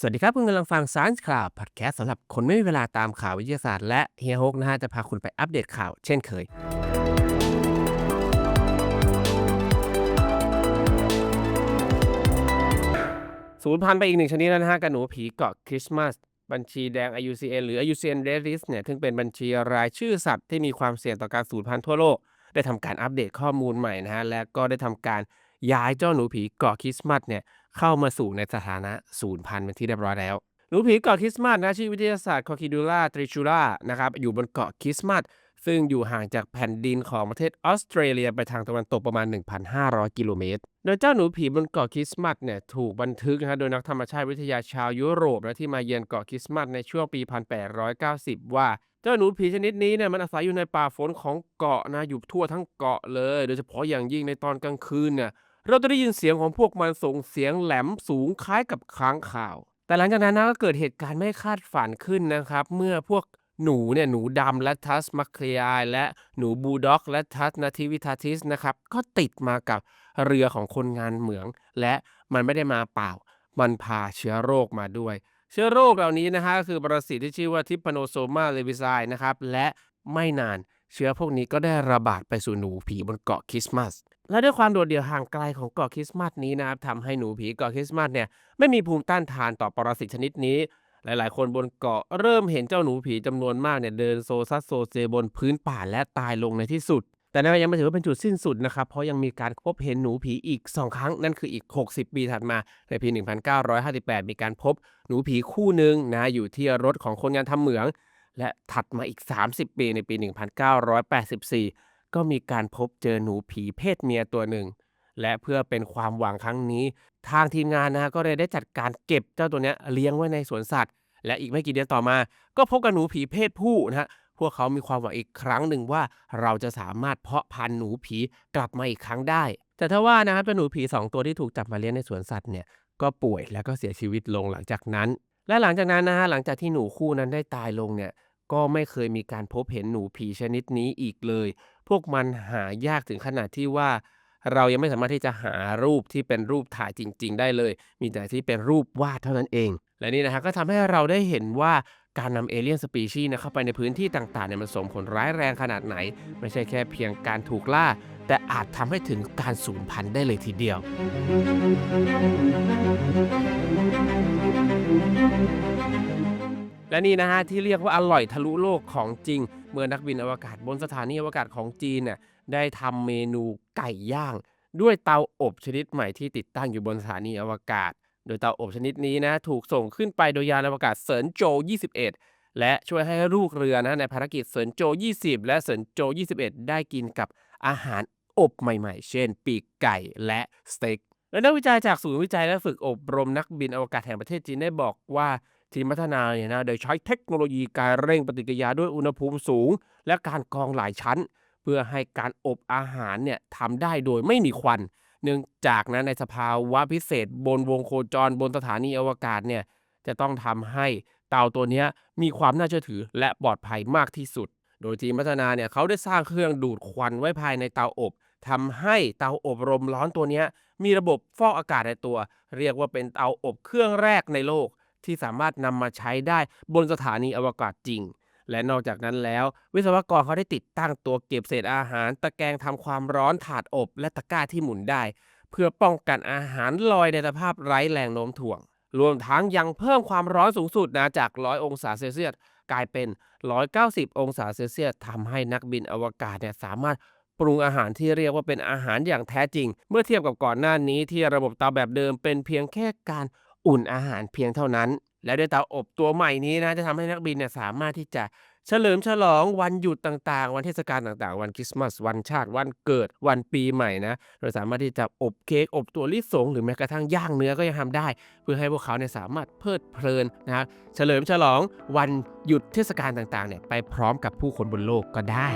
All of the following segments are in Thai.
สวัสดีครับ คุณกำลังฟัง Science Cloud Podcast สำหรับคนไม่มีเวลาตามข่าววิทยาศาสตร์และเฮียฮกนะฮะ จะพาคุณไปอัปเดตข่าวเช่นเคย สูญพันธุ์ไปอีกหนึ่งชนิดแล้วนะฮะกับหนูผีเกาะคริสต์มาสบัญชีแดง IUCN หรือ IUCN Red List เนี่ยซึ่งเป็นบัญชีรายชื่อสัตว์ที่มีความเสี่ยงต่อการสูญพันธุ์ทั่วโลก ได้ทำการอัปเดตข้อมูลใหม่นะฮะและก็ได้ทำการย้ายเจ้าหนูผีเกาะคริสต์มาสเนี่ย เข้ามาสู่ในสถานะสูญพันธุ์เป็นที่เรียบร้อยแล้วหนูผีเกาะคริสต์มาสนะชื่อวิทยาศาสตร์คอคิดูล่าตริชูล่านะครับอยู่บนเกาะคริสต์มาสซึ่งอยู่ห่างจากแผ่นดินของประเทศออสเตรเลียไปทางตะวันตกประมาณ 1,500 กิโลเมตร โดยเจ้าหนูผีบนเกาะคริสต์มาสเนี่ยถูกบันทึกนะโดยนักธรรมชาติวิทยาชาวยุโรปและที่มาเยือนเกาะคริสต์มาสในช่วงปี 1890 ว่าเจ้าหนูผีชนิดนี้เนี่ยมันอาศัยอยู่ในป่าฝนของเกาะนะอยู่ทั่วทั้งเกาะเลย โดยเฉพาะอย่างยิ่งในตอนกลางคืนเนี่ย เราจะได้ยินเสียงของพวกมันส่งเสียงแหลมสูงคล้ายกับค้างข่าว แต่หลังจากนั้นนะก็เกิดเหตุการณ์ไม่คาดฝันขึ้นนะครับ เมื่อพวกหนูเนี่ยหนูดำและทัสมัคเคลียและหนูบูด็อก และทัสนาทิวิทาทิสนะครับ ก็ติดมากับเรือของคนงานเหมือง และมันไม่ได้มาเปล่า มันพาเชื้อโรคมาด้วย เชื้อโรคเหล่านี้นะฮะก็คือปรสิตที่ชื่อว่าทิปโนโซมาเลวิไซนะครับและไม่นานเชื้อพวกนี้ก็ได้ระบาดไปสู่หนูผีบนเกาะคริสต์มาส และด้วยความโดดเดี่ยวห่างไกลของเกาะคริสต์มาสนี้นะครับทำให้หนูผีเกาะคริสต์มาสเนี่ยไม่มีภูมิต้านทานต่อปรสิตชนิดนี้ หลายๆ คนบนเกาะเริ่มเห็นเจ้าหนูผีจำนวนมากเนี่ยเดินโซซัสโซเซบนพื้นป่าและตายลงในที่สุด แต่นั่นยังไม่ถือว่าเป็นจุดสิ้นสุดนะครับเพราะยังมีการพบเห็นหนูผีอีก 2 ครั้งนั่นคืออีก 60 ปีถัดมาในปี 1958 มีการพบหนูผีคู่หนึ่งนะอยู่ที่รถของคนงานทำเหมือง และถัดมาอีก 30 ปีในปี 1984 ก็มีการพบเจอหนูผีเพศเมียตัวหนึ่ง และเพื่อเป็นความหวังครั้งนี้ ทางทีมงานนะฮะก็เลยได้จัดการเก็บเจ้าตัวเนี้ยเลี้ยงไว้ในสวนสัตว์ และอีกไม่กี่เดือนต่อมา ก็พบกับหนูผีเพศผู้นะฮะพวกเขามีความหวังอีกครั้งหนึ่งว่าเราจะสามารถเพาะพันธุ์หนูผีกลับมาอีกครั้งได้ แต่ถ้าว่านะครับเจ้าหนูผี 2 ตัวที่ถูกจับมาเลี้ยงในสวนสัตว์เนี่ยก็ป่วยแล้วก็เสียชีวิตลงหลังจากนั้น และหลังจากนั้นนะฮะหลังจากที่หนูคู่นั้นได้ตายลงเนี่ยก็ไม่เคยมีการพบเห็นหนูผีชนิดนี้อีกเลย พวกมันหายากถึงขนาดที่ว่า เรายังไม่สามารถที่จะหารูปที่เป็นรูปถ่ายจริง ๆ ได้เลย มีแต่ที่เป็นรูปวาดเท่านั้นเอง และนี่นะฮะก็ทำให้เราได้เห็นว่าการนำเอเลี่ยนสปีชีส์นะเข้าไปในพื้นที่ต่างๆเนี่ยมันส่งผลร้ายแรงขนาดไหน ไม่ใช่แค่เพียงการถูกล่า แต่อาจทำให้ถึงการสูญพันธุ์ได้เลยทีเดียว และนี่นะฮะที่เรียกว่าอร่อยทะลุโลกของจริง เมื่อนักบินอวกาศบนสถานีอวกาศของจีนน่ยได้ทำเมนูไก่ย่าง ด้วยเตาอบชนิดใหม่ที่ติดตั้งอยู่บนสถานีอวกาศ โดยเตาอบชนิดนี้นะถูกส่งขึ้นไปโดยยานอวกาศเซินโจ 21 และช่วยให้ลูกเรือนะในภารกิจเซินโจ 20 และเซินโจ 21 ได้กินกับอาหารอบใหม่ๆ เช่น ปีกไก่และสเต็กและนักวิจัยจากศูนย์วิจัยและฝึกอบรมนักบินอวกาศแห่งประเทศจีนได้บอกว่า ทีมพัฒนาเนี่ยนะโดยใช้เทคโนโลยีการเร่งปฏิกิริยาด้วยอุณหภูมิสูง และการกรองหลายชั้น เพื่อให้การอบอาหารเนี่ยทำได้โดยไม่มีควัน เนื่องจากนะในสภาวะพิเศษบนวงโคจรบนสถานีอวกาศเนี่ยจะต้องทำให้เตาตัวนี้มีความน่าเชื่อถือและปลอดภัยมากที่สุด โดยทีมพัฒนาเนี่ยเขาได้สร้างเครื่องดูดควันไว้ภายในเตาอบทำให้เตาอบลมร้อนตัวนี้มีระบบฟอกอากาศในตัว เรียกว่าเป็นเตาอบเครื่องแรกในโลก ที่สามารถนำมาใช้ได้บนสถานีอวกาศจริง และนอกจากนั้นแล้ว วิศวกรเขาได้ติดตั้งตัวเก็บเศษอาหาร ตะแกรงทำความร้อนถาดอบ และตะกร้าที่หมุนได้ เพื่อป้องกันอาหารลอยในสภาพไร้แรงโน้มถ่วง รวมทั้งยังเพิ่มความร้อนสูงสุดนะจาก 100 องศาเซลเซียสกลายเป็น 190 องศาเซลเซียสทำให้นักบินอวกาศเนี่ยสามารถปรุงอาหารที่เรียกว่าเป็นอาหารอย่างแท้จริง เมื่อเทียบกับก่อนหน้านี้ที่ระบบเตาแบบเดิมเป็นเพียงแค่การ อุ่นอาหารเพียงเท่านั้น และด้วยเตาอบตัวใหม่นี้นะจะทำให้นักบินเนี่ยสามารถที่จะเฉลิมฉลองวันหยุดต่างๆ วันเทศกาลต่างๆ วันคริสต์มาสวันชาติวันเกิดวันปีใหม่นะเราสามารถที่จะอบเค้กอบตัวลิสง หรือแม้กระทั่งย่างเนื้อก็ยังทำได้ เพื่อให้พวกเขาเนี่ยสามารถเพลิดเพลินนะครับเฉลิมฉลองวันหยุดเทศกาลต่างๆเนี่ยไปพร้อมกับผู้คนบนโลกก็ได้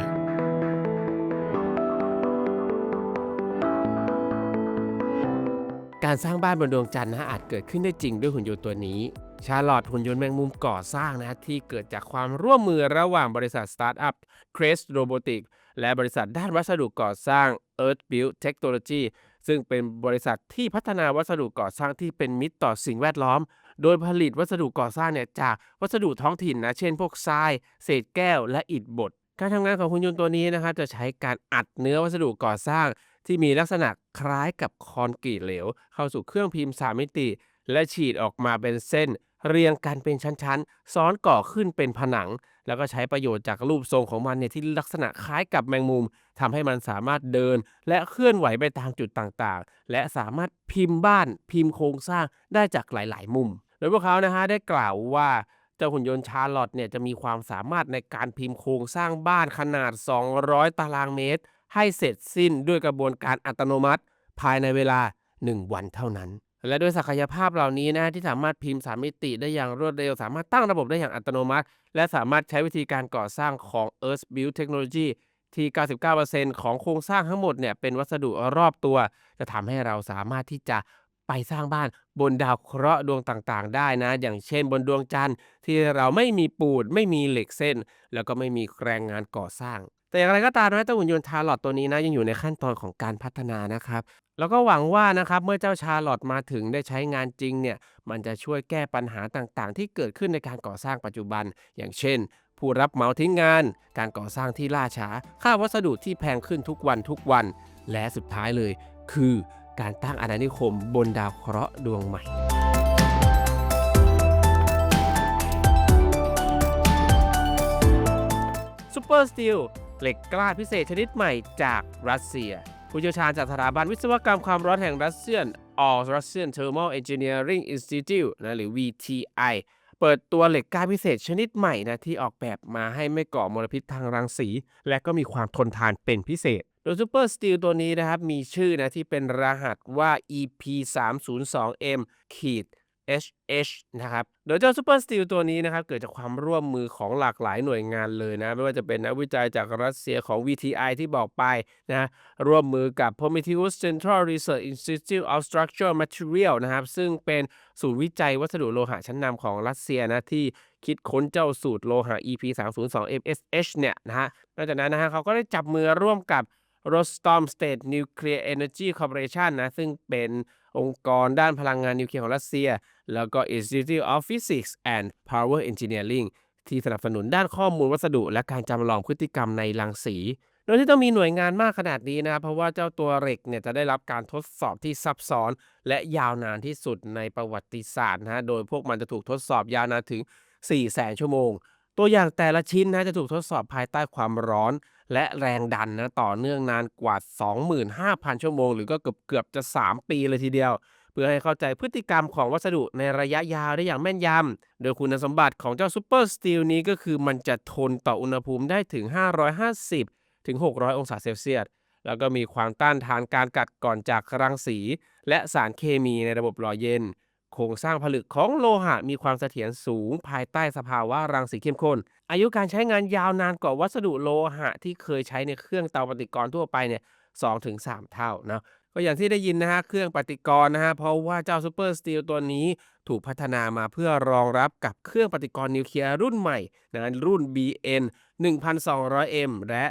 การสร้างบ้านบนดวงจันทร์นะอาจเกิดขึ้นได้จริงด้วยหุ่นยนต์ตัวนี้ ชาลอตหุ่นยนต์แมงมุมก่อสร้างนะที่เกิดจากความร่วมมือระหว่างบริษัทสตาร์ทอัพ Crest Robotics และบริษัทด้านวัสดุก่อสร้าง Earth Build Technology ซึ่งเป็นบริษัทที่พัฒนาวัสดุก่อสร้างที่เป็นมิตรต่อสิ่งแวดล้อม โดยผลิตวัสดุก่อสร้างเนี่ยจากวัสดุท้องถิ่นนะเช่น พวกทราย เศษแก้ว และอิฐบดการทำงานของหุ่นยนต์ตัวนี้นะครับจะใช้การอัดเนื้อวัสดุก่อสร้าง ที่มีลักษณะคล้ายกับคอนกรีตเหลว เข้าสู่เครื่องพิมพ์สามมิติ และฉีดออกมาเป็นเส้น เรียงกันเป็นชั้นๆ ซ้อนก่อขึ้นเป็นผนัง แล้วก็ใช้ประโยชน์จากรูปทรงของมันเนี่ยที่ลักษณะคล้ายกับแมงมุมทำให้มันสามารถเดิน และเคลื่อนไหวไปตามจุดต่างๆ และสามารถพิมพ์บ้าน พิมพ์โครงสร้างได้จากหลายๆ มุม โดยพวกเขานะฮะได้กล่าวว่าเจ้าหุ่นยนต์ชาร์ลอตเนี่ยจะมีความสามารถในการพิมพ์โครงสร้างบ้านขนาด 200 ตารางเมตร ให้เสร็จสิ้นด้วยกระบวนการอัตโนมัติ ภายในเวลา 1 วันเท่านั้น และด้วยศักยภาพเหล่านี้นะที่สามารถพิมพ์สามมิติได้อย่างรวดเร็ว สามารถตั้งระบบได้อย่างอัตโนมัติ และสามารถใช้วิธีการก่อสร้างของ Earth Build Technology ที่ 99%ของโครงสร้างทั้งหมดเนี่ยเป็นวัสดุรอบตัว จะทำให้เราสามารถที่จะไปสร้างบ้านบนดาวเคราะห์ดวงต่างๆ ได้นะ อย่างเช่นบนดวงจันทร์ที่เราไม่มีปูนไม่มีเหล็กเส้น แล้วก็ไม่มีแรงงานก่อสร้าง แต่อย่างไรก็ตามนะเจ้าหุ่นยนต์ชาร์ลอตตัวนี้นะยังอยู่ในขั้นตอนของการพัฒนานะครับแล้วก็หวังว่านะครับเมื่อเจ้าชาร์ลอตมาถึงได้ใช้งานจริงเนี่ยมันจะช่วยแก้ปัญหาต่างๆ ที่เกิดขึ้นในการก่อสร้างปัจจุบัน อย่างเช่น ผู้รับเหมาทิ้งงาน การก่อสร้างที่ล่าช้า ค่าวัสดุที่แพงขึ้นทุกวันทุกวัน และสุดท้ายเลย คือการตั้งอาณานิคมบนดาวเคราะห์ดวงใหม่ซูเปอร์สตีล เหล็กกล้าพิเศษชนิดใหม่จากรัสเซีย ผู้เชี่ยวชาญจากสถาบันวิศวกรรมความร้อนแห่งรัสเซียน All Russian Thermal Engineering Institute นะหรือ VTI เปิดตัวเหล็กกล้าพิเศษชนิดใหม่นะที่ออกแบบมาให้ไม่ก่อมลพิษทางรังสี และก็มีความทนทานเป็นพิเศษ โดยซูเปอร์สตีลตัวนี้นะครับ มีชื่อนะที่เป็นรหัสว่า EP 3 0 2 M ขีด HH นะครับ โดยเจ้าซูเปอร์สตีลตัวนี้นะครับ เกิดจากความร่วมมือของหลากหลายหน่วยงานเลยนะ ไม่ว่าจะเป็นนักวิจัยจากรัสเซียของ VTI ที่บอกไปนะร่วมมือกับ Prometheus Central Research Institute of Structural Material นะครับ ซึ่งเป็นศูนย์วิจัยวัสดุโลหะชั้นนำของรัสเซียนะที่คิดค้นเจ้าสูตรโลหะ EP 3 0 2 MSH เนี่ยนะฮะนอกจากนั้นนะฮะเขาก็ได้จับมือร่วมกับ Rostom State Nuclear Energy Corporation นะซึ่งเป็นองค์กรด้านพลังงานนิวเคลียร์ของรัสเซีย แล้วก็ Institute of Physics and Power Engineering ที่สนับสนุนด้านข้อมูลวัสดุและการจำลองพฤติกรรมในรังสี โดยที่ต้องมีหน่วยงานมากขนาดนี้นะครับ เพราะว่าเจ้าตัวเหล็กเนี่ยจะได้รับการทดสอบที่ซับซ้อน และยาวนานที่สุดในประวัติศาสตร์นะฮะ โดยพวกมันจะถูกทดสอบยาวนานถึง 4,000ชั่วโมง ตัวอย่างแต่ละชิ้นนะจะถูกทดสอบภายใต้ความร้อน และแรงดันนะต่อเนื่องนานกว่า 25,000 ชั่วโมง หรือก็เกือบเกือบจะ 3 ปีเลยทีเดียว เพื่อให้เข้าใจพฤติกรรมของวัสดุในระยะยาวได้อย่างแม่นยำ โดยคุณสมบัติของเจ้าซูเปอร์สตีลนี้ก็คือมันจะทนต่ออุณหภูมิได้ถึง 550 ถึง 600 องศาเซลเซียส แล้วก็มีความต้านทานการกัดก่อนจากรังสี และสารเคมีในระบบหล่อเย็น โครงสร้างผลึกของโลหะมีความเสถียรสูงภายใต้สภาวะรังสีเข้มข้น อายุการใช้งานยาวนานกว่าวัสดุโลหะที่เคยใช้ในเครื่องเตาปฏิกรณ์ทั่วไปเนี่ย2-3 เท่านะ ก็อย่างที่ได้ยินนะฮะเครื่องปฏิกรณ์นะฮะเพราะว่าเจ้าซูเปอร์สตีลตัวนี้ถูกพัฒนามาเพื่อรองรับกับเครื่องปฏิกรณ์นิวเคลียร์รุ่นใหม่นะรุ่น BN 1200M และ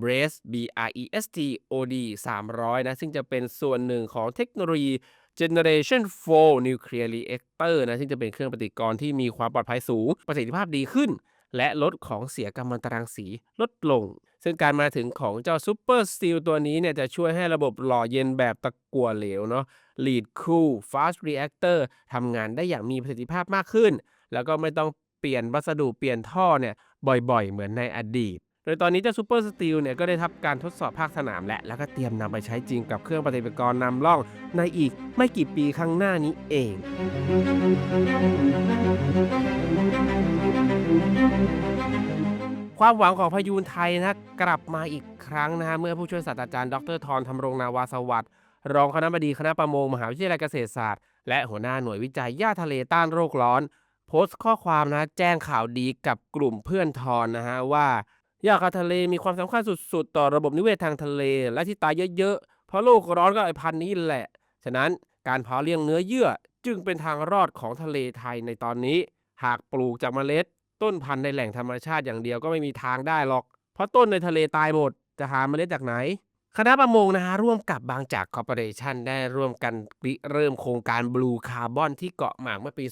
BREST BREST OD 300นะซึ่งจะเป็นส่วนหนึ่งของเทคโนโลยี Generation 4 Nuclear Reactor นะซึ่งจะเป็นเครื่องปฏิกรณ์ที่มีความปลอดภัยสูง ประสิทธิภาพดีขึ้น และลดของเสียกัมมันตรังสีลดลง ซึ่งการมาถึงของเจ้า Super Steel ตัวนี้เนี่ยจะช่วยให้ระบบหล่อเย็นแบบตะกั่วเหลวเนาะ Lead Cool Fast Reactor ทำงานได้อย่างมีประสิทธิภาพมากขึ้น แล้วก็ไม่ต้องเปลี่ยนวัสดุเปลี่ยนท่อเนี่ยบ่อยๆ เหมือนในอดีต โดยตอนนี้เจ้าซูเปอร์สตีลเนี่ยก็ได้ทำการทดสอบภาคสนามและ แล้วก็เตรียมนำไปใช้จริงกับเครื่องปฏิบัติกรนำร่องในอีกไม่กี่ปีข้างหน้านี้เอง ความหวังของพายูนไทยนะกลับมาอีกครั้งนะฮะเมื่อผู้ช่วยศาสตราจารย์ดรทรธรรมรงนาวาสวัสดิ์รองคณบดีคณะประมงมหาวิทยาลัยเกษตรศาสตร์ และหัวหน้าหน่วยวิจัยหญ้าทะเลต้านโรคร้อน โพสต์ข้อความนะแจ้งข่าวดีกับกลุ่มเพื่อนทอนนะฮะว่าหญ้าคาทะเลมีความสำคัญสุด ๆ ต่อระบบนิเวศทางทะเล และที่ตายเยอะๆ เพราะโลกร้อนก็ไอพันนี้แหละ ฉะนั้นการเพาะเลี้ยงเนื้อเยื่อจึงเป็นทางรอดของทะเลไทยในตอนนี้ หากปลูกจากเมล็ด ต้นพันธุ์ในแหล่งธรรมชาติอย่างเดียวก็ไม่มีทางได้หรอก เพราะต้นในทะเลตายหมด จะหาเมล็ดจากไหน คณะประมงนะฮะร่วมกับบางจากคอร์ปอเรชันได้ร่วมกันริเริ่มโครงการบลูคาร์บอนที่เกาะหมากเมื่อปี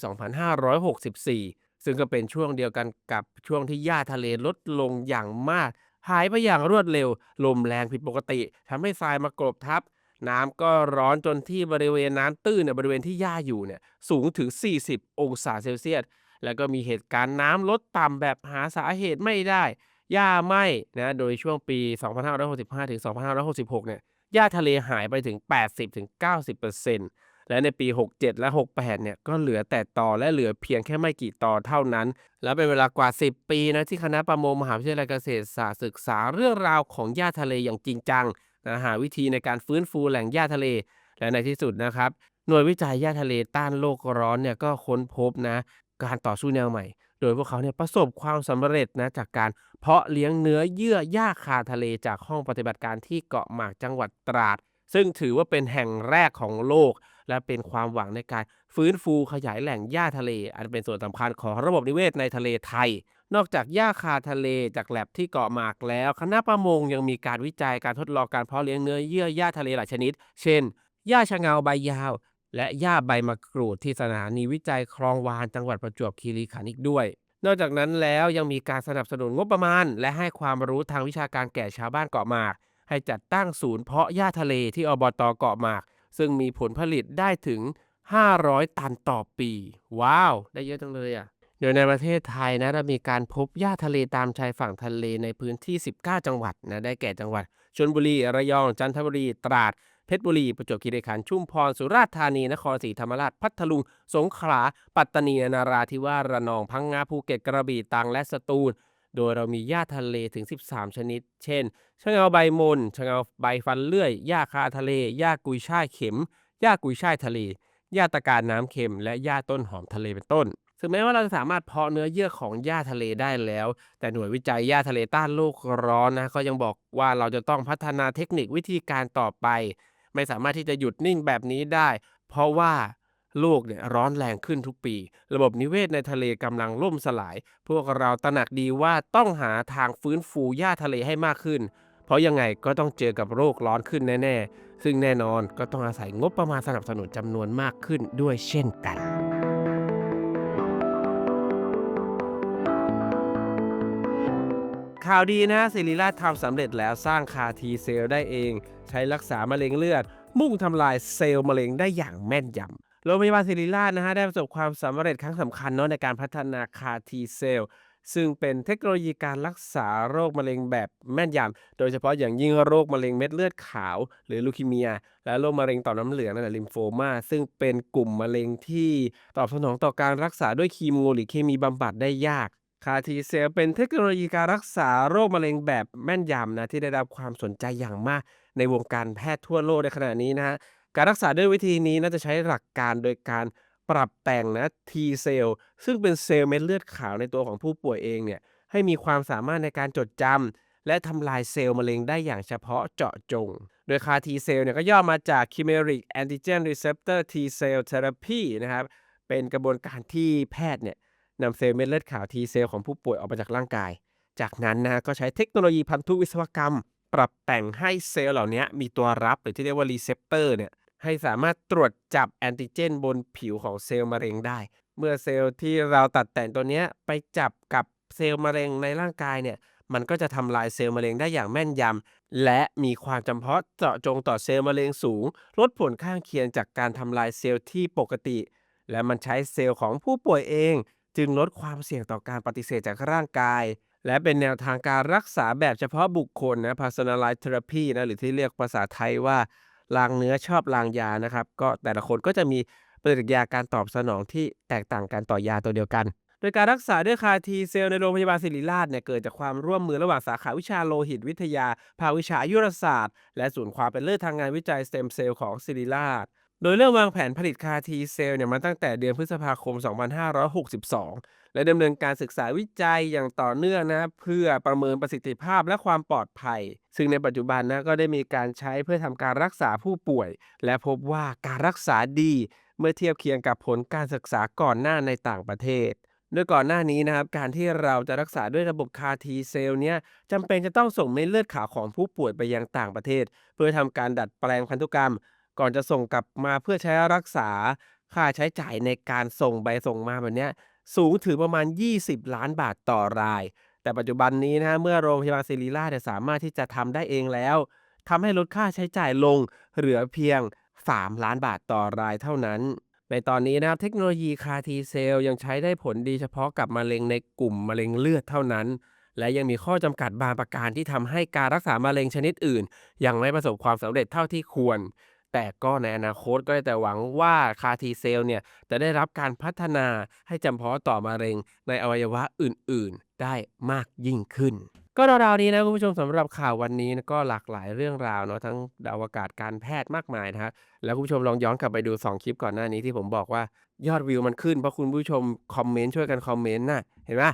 2564 ซึ่งก็เป็นช่วงเดียวกันกับช่วงที่หญ้าทะเลลดลงอย่างมาก หายไปอย่างรวดเร็ว ลมแรงผิดปกติทำให้ทรายมากรบทับน้ำก็ร้อนจนที่บริเวณน้ำตื้นเนี่ยบริเวณที่หญ้าอยู่เนี่ยสูงถึง 40 องศาเซลเซียส แล้วก็มีเหตุการณ์น้ำลดต่ำแบบหาสาเหตุไม่ได้ หญ้าไหม้นะโดยช่วงปี 2565 ถึง 2566 เนี่ย หญ้าทะเลหายไปถึง 80-90%และในปี 67 และ 68 เนี่ย ก็เหลือแต่ตอและเหลือเพียงแค่ไม่กี่ตอเท่านั้น แล้วเป็นเวลากว่า 10 ปีนะที่คณะประมงมหาวิทยาลัยเกษตรศาสตร์ศึกษาเรื่องราวของหญ้าทะเลอย่างจริงจังนะหาวิธีในการฟื้นฟูแหล่งหญ้าทะเล และในที่สุดนะครับ หน่วยวิจัยหญ้าทะเลต้านโลกร้อนเนี่ยก็ค้นพบนะ การต่อสู้แนวใหม่ โดยพวกเขาเนี่ยประสบความสำเร็จนะจากการเพาะเลี้ยงเนื้อเยื่อหญ้าคาทะเลจากห้องปฏิบัติการที่เกาะหมากจังหวัดตราด ซึ่งถือว่าเป็นแห่งแรกของโลก และเป็นความหวังในการฟื้นฟูขยายแหล่งหญ้าทะเล อันเป็นส่วนสำคัญของระบบนิเวศในทะเลไทย นอกจากหญ้าคาทะเลจากแลบที่เกาะหมากแล้ว คณะประมงยังมีการวิจัยการทดลองการเพาะเลี้ยงเนื้อเยื่อหญ้าทะเลหลายชนิด เช่นหญ้าชะเงาใบยาว และหญ้าใบมะกรูดที่สถานีวิจัยคลองวานจังหวัดประจวบคีรีขันธ์อีกด้วย นอกจากนั้นแล้วยังมีการสนับสนุนงบประมาณ และให้ความรู้ทางวิชาการแก่ชาวบ้านเกาะหมาก ให้จัดตั้งศูนย์เพาะหญ้าทะเลที่อบตเกาะหมาก ซึ่งมีผลผลิตได้ถึง 500 ตันต่อปี ว้าว ได้เยอะจังเลยอะโดยในประเทศไทยนะเรามีการพบหญ้าทะเลตามชายฝั่งทะเลในพื้นที่ 19 จังหวัดนะได้แก่จังหวัดชลบุรีระยองจันทบุรีตราด เพชรบุรี ประจวบคีรีขันธ์ชุมพร สุราษฎร์ธานี นครศรีธรรมราช พัทลุง สงขลา ปัตตานี นาราธิวาส ระนอง พังงา ภูเก็ต กระบี่ ตรัง และสตูล โดยเรามีหญ้าทะเลถึง 13 ชนิด เช่น ชะเงาใบมนชะเงาใบฟันเลื่อย หญ้าคาทะเล หญ้ากุยช่ายเข็ม หญ้ากุยช่ายทะเล หญ้าตะการน้ำเค็ม และหญ้าต้นหอมทะเล เป็นต้นถึงแม้ว่าเราจะสามารถเพาะเนื้อเยื่อของหญ้าทะเลได้แล้ว แต่หน่วยวิจัยหญ้าทะเลต้านโลกร้อนนะก็ยังบอกว่าเราจะต้องพัฒนาเทคนิควิธีการต่อไป ไม่สามารถที่จะหยุดนิ่งแบบนี้ได้ เพราะว่าโลกเนี่ยร้อนแรงขึ้นทุกปี ระบบนิเวศในทะเลกำลังล่มสลาย พวกเราตระหนักดีว่าต้องหาทางฟื้นฟูหญ้าทะเลให้มากขึ้น เพราะยังไงก็ต้องเจอกับโรคร้อนขึ้นแน่ ๆ ซึ่งแน่นอนก็ต้องอาศัยงบประมาณสนับสนุนจำนวนมากขึ้นด้วยเช่นกัน ข่าวดีนะศิริราชทำสำเร็จแล้วสร้างคาทีเซลได้เอง ใช้รักษามะเร็งเลือด มุ่งทำลายเซลล์มะเร็งได้อย่างแม่นยำโรงพยาบาลศิริราชนะฮะได้ประสบความสำเร็จครั้งสำคัญเนาะในการพัฒนาคาทีเซลซึ่งเป็นเทคโนโลยีการรักษาโรคมะเร็งแบบแม่นยำ โดยเฉพาะอย่างยิ่งโรคมะเร็งเม็ดเลือดขาว หรือลูคีเมีย และโรคมะเร็งต่อมน้ำเหลืองนั่นแหละลิมโฟมา ซึ่งเป็นกลุ่มมะเร็งที่ตอบสนองต่อการรักษาด้วยคีโมหรือเคมีบำบัดได้ยาก คาทีเซลเป็นเทคโนโลยีการรักษาโรคมะเร็งแบบแม่นยำนะที่ได้รับความสนใจอย่างมากในวงการแพทย์ทั่วโลกในขณะนี้นะฮะการรักษาด้วยวิธีนี้น่าจะใช้หลักการโดยการปรับแต่งนะ T เซลซึ่งเป็นเซลล์เม็ดเลือดขาวในตัวของผู้ป่วยเองเนี่ยให้มีความสามารถในการจดจำและทำลายเซลล์มะเร็งได้อย่างเฉพาะเจาะจง โดยคา T เซลเนี่ยก็ย่อมาจาก Chimeric Antigen Receptor T Cell Therapy นะครับเป็นกระบวนการที่แพทย์เนี่ย นำเซลล์เม็ดเลือดขาว T เซลล์ของผู้ป่วยออกมาจากร่างกาย จากนั้นนะก็ใช้เทคโนโลยีพันธุวิศวกรรม ปรับแต่งให้เซลล์เหล่านี้มีตัวรับหรือที่เรียกว่ารีเซปเตอร์เนี่ยให้สามารถตรวจจับแอนติเจนบนผิวของเซลล์มะเร็งได้ เมื่อเซลล์ที่เราตัดแต่งตัวเนี้ยไปจับกับเซลล์มะเร็งในร่างกายเนี่ยมันก็จะทำลายเซลล์มะเร็งได้อย่างแม่นยำและมีความจำเพาะเจาะจงต่อเซลล์มะเร็งสูง ลดผลข้างเคียงจากการทำลายเซลล์ที่ปกติ และมันใช้เซลล์ของผู้ป่วยเอง จึงลดความเสี่ยงต่อการปฏิเสธจากร่างกาย และเป็นแนวทางการรักษาแบบเฉพาะบุคคลนะ personalized therapy นะหรือที่เรียกภาษาไทยว่าลางเนื้อชอบลางยานะครับ ก็แต่ละคนก็จะมีปฏิกิริยาการตอบสนองที่แตกต่างกันต่อยาตัวเดียวกัน โดยการรักษาด้วยคาทีเซลในโรงพยาบาลศิริราชเนี่ยเกิดจากความร่วมมือระหว่างสาขาวิชาโลหิตวิทยา ภาควิชาอายุรศาสตร์ และศูนย์ความเป็นเลิศทางงานวิจัยสเต็มเซลล์ของศิริราช โดยเริ่มวางแผนผลิตคาทีเซลเนี่ยมาตั้งแต่เดือนพฤษภาคม 2562 และดำเนินการศึกษาวิจัยอย่างต่อเนื่องนะเพื่อประเมินประสิทธิภาพและความปลอดภัย ซึ่งในปัจจุบันนะก็ได้มีการใช้เพื่อทำการรักษาผู้ป่วย และพบว่าการรักษาดีเมื่อเทียบเคียงกับผลการศึกษาก่อนหน้าในต่างประเทศโดยก่อนหน้านี้นะครับการที่เราจะรักษาด้วยระบบ CAR T cell เนี่ยจำเป็นจะต้องส่งเม็ดเลือดขาวของผู้ป่วยไปยังต่างประเทศ เพื่อทำการดัดแปลงพันธุกรรม ก่อนจะส่งกลับมาเพื่อใช้รักษา ค่าใช้จ่ายในการส่งไปส่งมาแบบเนี้ยสูงถึงประมาณ 20 ล้านบาทต่อราย แต่ปัจจุบันนี้นะเมื่อโรงพยาบาลศิริราชเนี่ยสามารถที่จะทำได้เองแล้วทำให้ลดค่าใช้จ่ายลงเหลือเพียง 3 ล้านบาทต่อรายเท่านั้น ในตอนนี้นะครับเทคโนโลยี CAR T cell ยังใช้ได้ผลดีเฉพาะกับมะเร็งในกลุ่มมะเร็งเลือดเท่านั้น และยังมีข้อจำกัดบางประการที่ทำให้การรักษามะเร็งชนิดอื่น ยังไม่ประสบความสำเร็จเท่าที่ควร แต่ก็ในอนาคตก็ได้แต่หวังว่า CAR T cell เนี่ยจะได้รับการพัฒนาให้จำเพาะต่อมะเร็งในอวัยวะอื่นๆ ได้มากยิ่งขึ้นก็ราวๆนี้นะคุณผู้ชมสำหรับข่าววันนี้นะก็หลากหลายเรื่องราวเนาะทั้งอวกาศการแพทย์มากมายนะครับแล้วคุณผู้ชมลองย้อนกลับไปดู 2 คลิปก่อนหน้านี้ที่ผมบอกว่ายอดวิวมันขึ้นเพราะคุณผู้ชมคอมเมนต์ช่วยกันคอมเมนต์นะเห็นไหม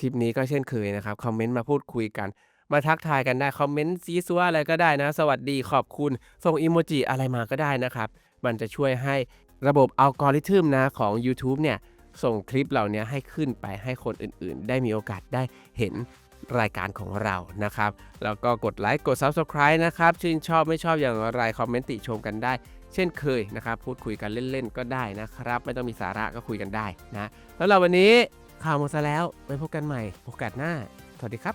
คลิปนี้ก็เช่นเคยนะครับคอมเมนต์มาพูดคุยกัน มาทักทายกันได้คอมเมนต์ซีซัวอะไรก็ได้นะ สวัสดีขอบคุณ ส่งอีโมจิอะไรมาก็ได้นะครับ มันจะช่วยให้ระบบอัลกอริทึมนะของ YouTube เนี่ยส่งคลิปเหล่านี้ให้ขึ้นไปให้คนอื่นๆ ได้มีโอกาสได้เห็นรายการของเรานะครับ แล้วก็กดไลค์กด Subscribe นะครับ ชื่นชอบไม่ชอบอย่างไรคอมเมนต์ติชมกันได้ เช่นเคยนะครับ พูดคุยกันเล่นๆ ก็ได้นะครับ ไม่ต้องมีสาระก็คุยกันได้นะแล้วเราวันนี้ข่าวหมดซะแล้วไว้พบกันใหม่โอกาสหน้า สวัสดีครับ